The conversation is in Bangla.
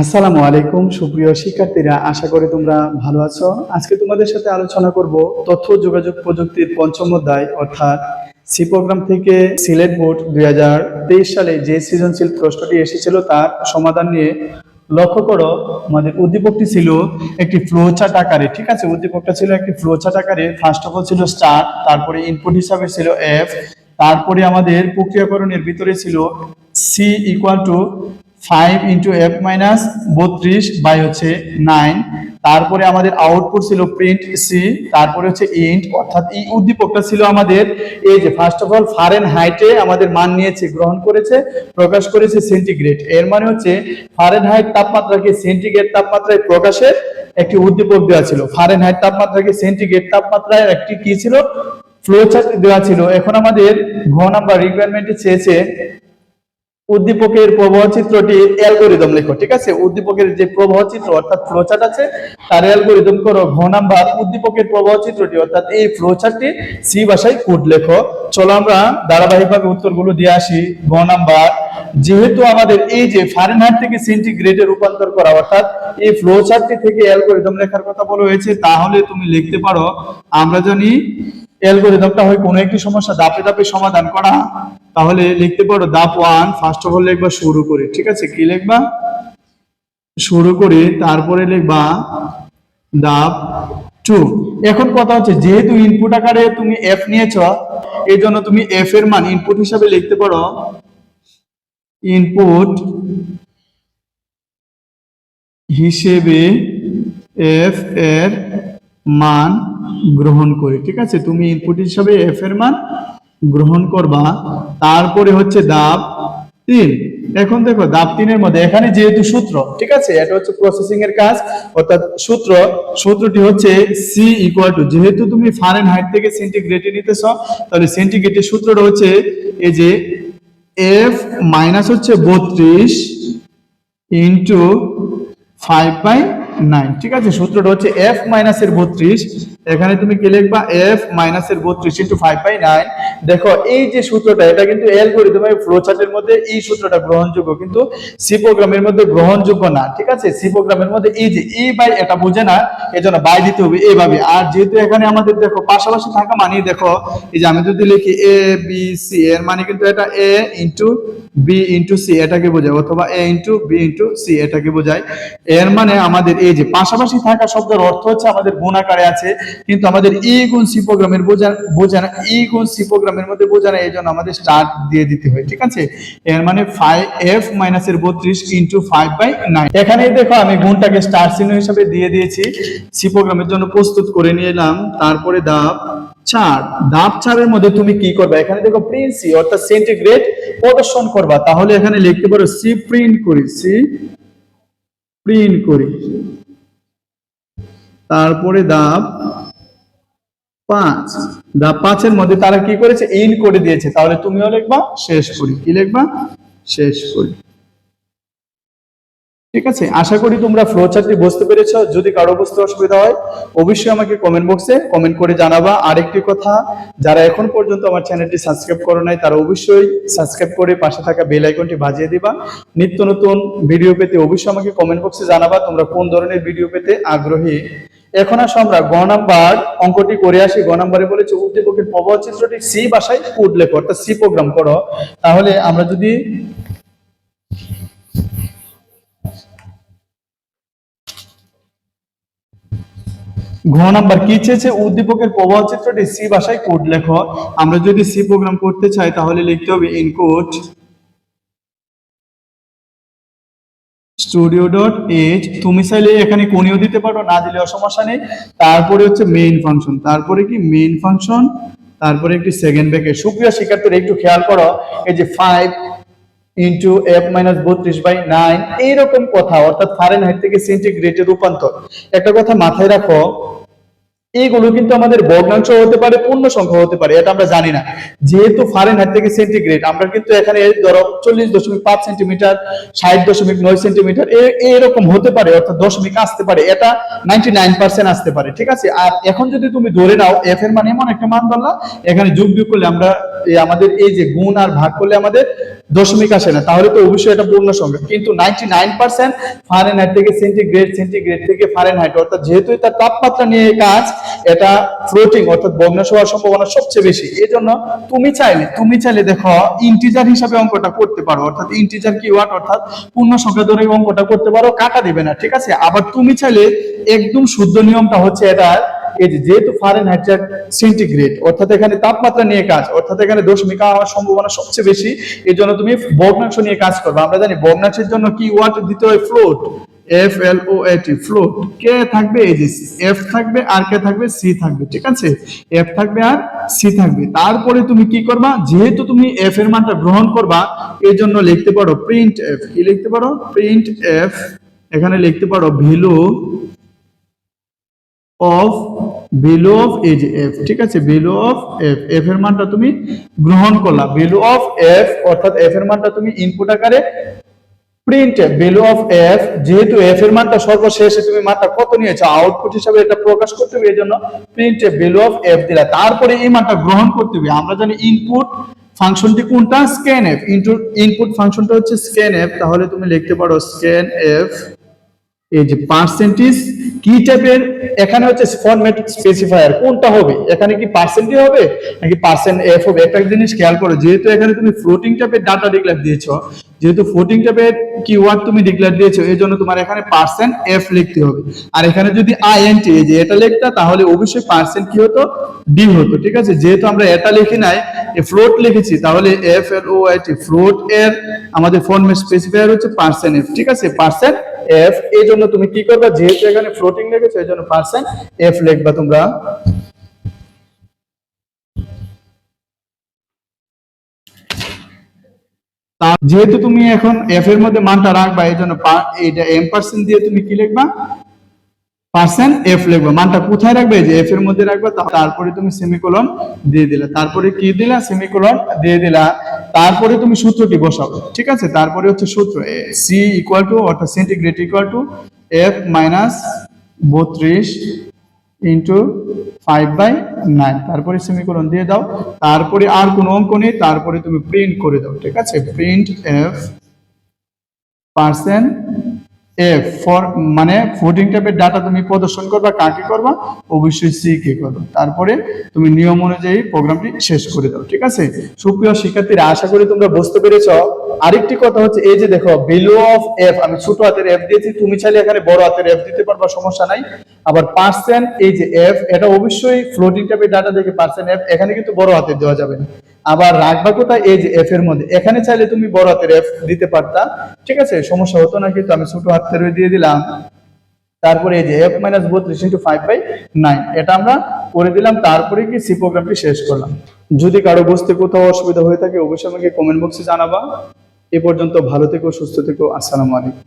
আসসালামু আলাইকুম, সুপ্রিয় শিক্ষার্থীরা, আশা করি তোমরা ভালো আছো। আজকে তোমাদের সাথে আলোচনা করব তথ্য যোগাযোগ প্রযুক্তির পঞ্চম অধ্যায়, অর্থাৎ সি প্রোগ্রাম থেকে সিলেট বোর্ড দু হাজার তেইশ সালে যে সৃজনশীল প্রশ্নটি এসেছিল তার সমাধান নিয়ে লক্ষ্য করো, আমাদের উদ্দীপকটি ছিল একটি ফ্লো চার্ট আকারে, ঠিক আছে? উদ্দীপকটা ছিল একটি ফ্লো চার্ট আকারে ফার্স্ট অফ অল ছিল স্টার্ট তারপরে ইনপুট হিসাবে ছিল এফ তারপরে আমাদের প্রক্রিয়াকরণের ভিতরে ছিল C equal to five into F minus বত্রিশ বাই হচ্ছে নাইন তারপরে আমাদের আউটপুট ছিল প্রিন্ট সি তারপরে হচ্ছে ইন্ট অর্থাৎ এই উদ্দীপকটা ছিল আমাদের এই যে ফার্স্ট অফ অল ফারেন হাইটে আমাদের মান নিয়েছে, গ্রহণ করেছে, প্রকাশ করেছে সেন্টিগ্রেড এর মানে হচ্ছে ফারেন হাইট তাপমাত্রাকে সেন্টিগ্রেড তাপমাত্রায় প্রকাশের একটি উদ্দীপক দেওয়া ছিল। ফারেন হাইট তাপমাত্রাকে সেন্টিগ্রেড তাপমাত্রায় একটি কি ছিল? ফ্লো দেওয়া ছিল। এখন আমাদের ঘ নাম্বার রিকোয়ারমেন্টে চেয়েছে উদ্দীপকের প্রবাহ চিত্রটি অ্যালগোরিদম লেখো, ঠিক আছে? উদ্দীপকের যে প্রবাহ চিত্র, অর্থাৎ ফ্লোচার্ট আছে, তার অ্যালগোরিদম করো ঘ নাম্বার উদ্দীপকের প্রবাহ চিত্রটি, অর্থাৎ এই ফ্লোচার্টটি সি ভাষায় কোড লেখো। চলো আমরা ধারাবাহিকভাবে উত্তরগুলো দিয়ে আসি, ঘ নাম্বার যেহেতু আমাদের এই যে ফারেনহাইট থেকে সেন্টিগ্রেডে রূপান্তর করা, অর্থাৎ এই ফ্লোচার্টটি থেকে অ্যালগোরিদম লেখার কথা বলা হয়েছে, তাহলে তুমি লিখতে পারো, আমরা জানি অ্যালগোরিদমটা হয় কোনো একটি সমস্যা ধাপে ধাপে সমাধান করা। তাহলে লিখতে পারো ধাপ ওয়ান ফার্স্ট অফ অল লিখবা, শুরু করে। ঠিক আছে? কি লিখবা? শুরু করে, তারপরে লিখবা ধাপ টু এখন কথা হচ্ছে, যেহেতু ইনপুট আকারে তুমি এফ নিয়েছ এই জন্য তুমি এফ এর মান ইনপুট হিসাবে লিখতে পারো। ইনপুট হিসেবে এফ এর মান গ্রহণ করে, ঠিক আছে? তুমি ইনপুট হিসাবে এফ এর মান গ্রহণ করবা। তারপরে হচ্ছে দাব তিন। এখন দেখো, দাব তিনের মধ্যে এখানে যেহেতু সূত্র, ঠিক আছে? এটা হচ্ছে প্রসেসিং এর কাজ। অর্থাৎ সূত্র, সূত্রটি হচ্ছে সি ইকুয়াল টু যেহেতু তুমি ফারেন হাইট থেকে সেন্টিগ্রেডে নিতেছ, তাহলে সেন্টিগ্রেডের সূত্রটা হচ্ছে এই যে এফ মাইনাস হচ্ছে বত্রিশ ইন্টু ফাইভ বাই নাইন ঠিক আছে? সূত্রটা হচ্ছে এফ মাইনাস এর বত্রিশ এখানে তুমি কি লিখবা? এফ মাইনাস এর বত্রিশ ইন্টু ফাইভ বাই নাইন দেখো, এই যে সূত্রটা, এটা কিন্তু অ্যালগোরিদম ফ্লো চার্টের মধ্যে এই সূত্রটা গ্রহণযোগ্য, কিন্তু সি প্রোগ্রামের মধ্যে গ্রহণযোগ্য না, ঠিক আছে? সি প্রোগ্রামের মধ্যে এই যে এই বাই এটা বোঝে না, এজন্য বাই দিতে হবে এইভাবে। আর যেহেতু এখানে আমাদের দেখো, পাশাপাশি থাকা মানে দেখো, এই যে আমি যদি লিখি এ বি সি এর মানে কিন্তু এটা A into B into C এটাকে বোঝায়, অথবা A into B into C এটাকে বোঝায়। এর মানে আমাদের এই যে পাশাপাশি থাকা শব্দের অর্থ হচ্ছে আমাদের গুণ আকারে আছে কিন্তু আমাদের ই গুণ সি প্রোগ্রামের বোঝা বোঝা না ই গুণ সি প্রোগ্রামের মধ্যে বোঝা না এই জন্য আমাদের স্টার্ট দিয়ে দিতে হয়, ঠিক আছে? এর মানে ফাইভ এফ মাইনাস এর বত্রিশ ইন্টু ফাইভ বাই নাইন এখানে দেখো আমি গুণটাকে স্টার চিহ্ন হিসাবে দিয়ে দিয়েছি, সি প্রোগ্রামের জন্য প্রস্তুত করে নিয়ে এলাম, তারপরে দাব চার। ধাপ চারের মধ্যে তুমি কি করবে? এখানে দেখো প্রিন্ট সি অর্থাৎ সেন্টিগ্রেড প্রদর্শন করবা। তাহলে এখানে লিখতে পারো সি প্রিন্ট করি সি প্রিন্ট করি। তারপরে ধাপ পাঁচ। ধাপ পাঁচের মধ্যে তারা কি করেছে? ইন করে দিয়েছে। তাহলে তুমিও লিখবা, শেষ করি। কি লিখবা? শেষ করি। ঠিক আছে? আশা করি তোমরা ফ্লো চার্টটি বুঝতে পেরেছ। যদি কারও বুঝতে অসুবিধা হয়, অবশ্যই আমাকে কমেন্ট বক্সে কমেন্ট করে জানাবা। আরেকটি কথা, যারা এখন পর্যন্ত আমার চ্যানেলটি সাবস্ক্রাইব করো নাই, তারা অবশ্যই সাবস্ক্রাইব করে পাশে থাকা বেল আইকনটি বাজিয়ে দিবা। নিত্য নতুন ভিডিও পেতে অবশ্যই আমাকে কমেন্ট বক্সে জানাবা। তোমরা কোন ধরনের ভিডিও পেতে আগ্রহী? এখন আসো আমরা গ নাম্বার অঙ্কটি করে আসি। গ নাম্বারে বলেছে, উদ্দীপকের প্রবাহ চিত্রটি সি ভাষায় কোড লেখো, অর্থাৎ সি প্রোগ্রাম করো। তাহলে আমরা যদি ঘ নাম্বার কি চেয়েছে? উদ্দীপকের প্রবাহ চিত্রটি সি ভাষায় কোড লেখো। আমরা যদি সি প্রোগ্রাম করতে চাই, তাহলে লিখতে হবে ইনকোড স্টুডিও ডট এইচ তুমি চাইলে এখানে কোনিও দিতে পারো, না দিলে সমস্যা নেই। তারপরে হচ্ছে মেইন ফাংশন তারপরে কি মেইন ফাংশন তারপরে একটি সেকেন্ড ব্যাকে সুপ্রিয় শিক্ষার্থীরা, একটু খেয়াল করো, এই যে ফাইভ ইন্টু এফ মাইনাস বত্রিশ বাই নাইন এইরকম কথা, অর্থাৎ ফারেন হাইট থেকে সেন্টিগ্রেডে রূপান্তর। একটা কথা মাথায় রাখো এইগুলো কিন্তু আমাদের ভগ্নাংশ হতে পারে, পূর্ণ সংখ্যা হতে পারে, এটা আমরা জানি না। যেহেতু ফারেনহাইট থেকে সেন্টিগ্রেড আমরা কিন্তু এখানে ধরো চল্লিশ দশমিক পাঁচ সেন্টিমিটার ষাট দশমিক নয় সেন্টিমিটার এরকম হতে পারে, অর্থাৎ দশমিক আসতে পারে, এটা নাইনটি নাইন পার্সেন্ট আসতে পারে, ঠিক আছে? আর এখন যদি তুমি ধরে নাও এফ এর মানে এমন একটা মান ধরলা এখানে যোগ বিয়োগ করলে আমরা এই আমাদের এই যে গুণ আর ভাগ করলে আমাদের দশমিক আসে না, তাহলে তো অবশ্যই এটা পূর্ণ সংখ্যা। কিন্তু নাইনটি নাইন পার্সেন্ট ফারেনহাইট থেকে সেন্টিগ্রেড সেন্টিগ্রেড থেকে ফারেনহাইট অর্থাৎ যেহেতু তার তাপমাত্রা নিয়ে কাজ, এটা ফ্লোটিং অর্থাৎ ভগ্নাংশ হওয়ার সম্ভাবনা সবচেয়ে বেশি। এই জন্য তুমি চাইলে তুমি চাইলে দেখো ইন্টিজার হিসাবে অঙ্কটা করতে পারো, অর্থাৎ ইন্টিজার কি ওয়াট অর্থাৎ পূর্ণ সংখ্যা ধরে অঙ্কটা করতে পারো, কাটা দিবে না, ঠিক আছে? আবার তুমি চাইলে একদম শুদ্ধ নিয়মটা হচ্ছে এটা এই যে যেহেতু ফারেনহাইট সেন্টিগ্রেড অর্থাৎ এখানে তাপমাত্রা নিয়ে কাজ, অর্থাৎ এখানে দশমিক হওয়ার সম্ভাবনা সবচেয়ে বেশি এই জন্য তুমি ভগ্নাংশ নিয়ে কাজ করবে। আমরা জানি ভগ্নাংশের জন্য কি ওয়াট দিতে হয়? ফ্লোট এফ এল ও এটি ফ্লোট কে থাকবে এই যে এফ থাকবে আর কে থাকবে সি থাকবে, ঠিক আছে? এফ থাকবে আর সি থাকবে। তারপরে তুমি কি করবা? যেহেতু তুমি এফ এর মানটা গ্রহণ করবা, এর জন্য লিখতে পারো প্রিন্ট এফ কি লিখতে পারো? প্রিন্ট এফ এখানে লিখতে পারো ভ্যালু অফ ভ্যালু অফ এই যে এফ ঠিক আছে? ভ্যালু অফ এফ এফ এর মানটা তুমি গ্রহণ করলা। ভ্যালু অফ এফ অর্থাৎ এফ এর মানটা তুমি ইনপুট আকারে প্রিন্ট ভ্যালু অফ এফ যেহেতু এফ এর মানটা সর্বশেষে তুমি মানটা কত নিয়েছো? আউটপুট হিসাবে এটা প্রকাশ করতে হবে এই জন্য প্রিন্ট ভ্যালু অফ এফ দিলা। তারপরে এই মানটা গ্রহণ করতে হবে। আমরা জানি ইনপুট ফাংশনটি কোনটা? স্ক্যান এফ ইনপুট ফাংশনটা হচ্ছে স্ক্যান এফ তাহলে তুমি লিখতে পারো স্ক্যান এফ এই যে পার্সেন্টেজ কি টাইপের এখানে হচ্ছে ফরম্যাট স্পেসিফায়ার কোনটা হবে? এখানে কি পার্সেন্টই হবে? নাকি পার্সেন্ট এফ হবে? একটা জিনিস খেয়াল করো, যেহেতু এখানে তুমি ফ্লোটিং টাইপের ডাটা ডিক্লেয়ার দিয়েছ, যেহেতু ফ্লোটিং টাইপের কিওয়ার্ড তুমি ডিক্লেয়ার দিয়েছ, এই জন্য তোমার এখানে পার্সেন্ট এফ লিখতে হবে। আর এখানে যদি আইএনটি এই যে এটা লিখতা, তাহলে অবশ্যই পার্সেন্ট কি হতো? ডি হতো, ঠিক আছে? যেহেতু আমরা এটা লিখি নাই ফ্লোট লিখেছি, তাহলে F L O I T float এর আমাদের ফরম্যাট স্পেসিফায়ার হচ্ছে পার্সেন্ট এফ ঠিক আছে? পার্সেন্ট এফ এই জন্য তুমি কি করবে? যেহেতু এখানে ফ্লোটিং লেগেছে, এই জন্য পার্সেন্ট এফ লিখবা তোমরা। যেহেতু তুমি এখন এফ এর মধ্যে মানটা রাখবা, এই জন্য এটা এম পার্সেন্ট দিয়ে তুমি কি লিখবা? পার্সেন্ট এফ লিখবা। মানটা কোথায় রাখবে? যে এফ এর মধ্যে রাখবে তারপরে তুমি সেমিকোলন দিয়ে দিলা। তারপরে কি দিলা? সেমিকোলন দিয়ে দিলা। তারপরে তুমি সূত্রটি বসাবে ঠিক আছে? তারপরে হচ্ছে সূত্র সি ইকুয়াল টু অর্থাৎ centigrade equal to F minus বত্রিশ ইন্টু ফাইভ বাই নাইন তারপরে সেমিকোলন দিয়ে দাও। তারপরে আর কোনো অঙ্ক নেই। তারপরে তুমি প্রিন্ট করে দাও। ঠিক আছে? Print F percent F for মানে ফুডিং টাইপের ডাটা তুমি প্রদর্শন করবা কাকে করবা? অবশ্যই সি কে করবা। তারপরে তুমি নিয়ম অনুযায়ী প্রোগ্রামটি শেষ করে দাও, ঠিক আছে? সুপ্রিয় শিক্ষার্থীরা, আশা করি তোমরা বুঝতে পেরেছ। আরেকটি কথা হচ্ছে, এই যে দেখো বিলো অফ এফ আমি ছোট হাতের এফ দিয়েছি, তুমি চাইলে এখানে বড় হাতের এফ দিতে পারবা, সমস্যা নাই। আবার পার্সেন্ট এই যে এফ এটা অবশ্যই ফ্লোটিং টাইপের ডাটা দেখে পার্সেন্ট এফ এখানে কিন্তু বড় হাতের দেওয়া যাবে না। আবার রাখবা কোথায়? এই যে এফ এর মধ্যে। এখানে চাইলে তুমি বড় হাতের এফ দিতে পারতা। ঠিক আছে? সমস্যা হতো না কিন্তু আমি ছোট হাতের দিয়ে দিলাম। তারপরে এই যে এফ মাইনাস বত্রিশ ইন্টু ফাইভ বাই নাইন এটা আমরা করে দিলাম। তারপরে কি সি প্রোগ্রামটি শেষ করলাম। যদি কারও বুঝতে কোথাও অসুবিধা হয়ে থাকে, অবশ্যই আমাকে কমেন্ট বক্সে জানাবা। এ পর্যন্ত ভালো থেকো, সুস্থ থেকো। আসসালামু আলাইকুম।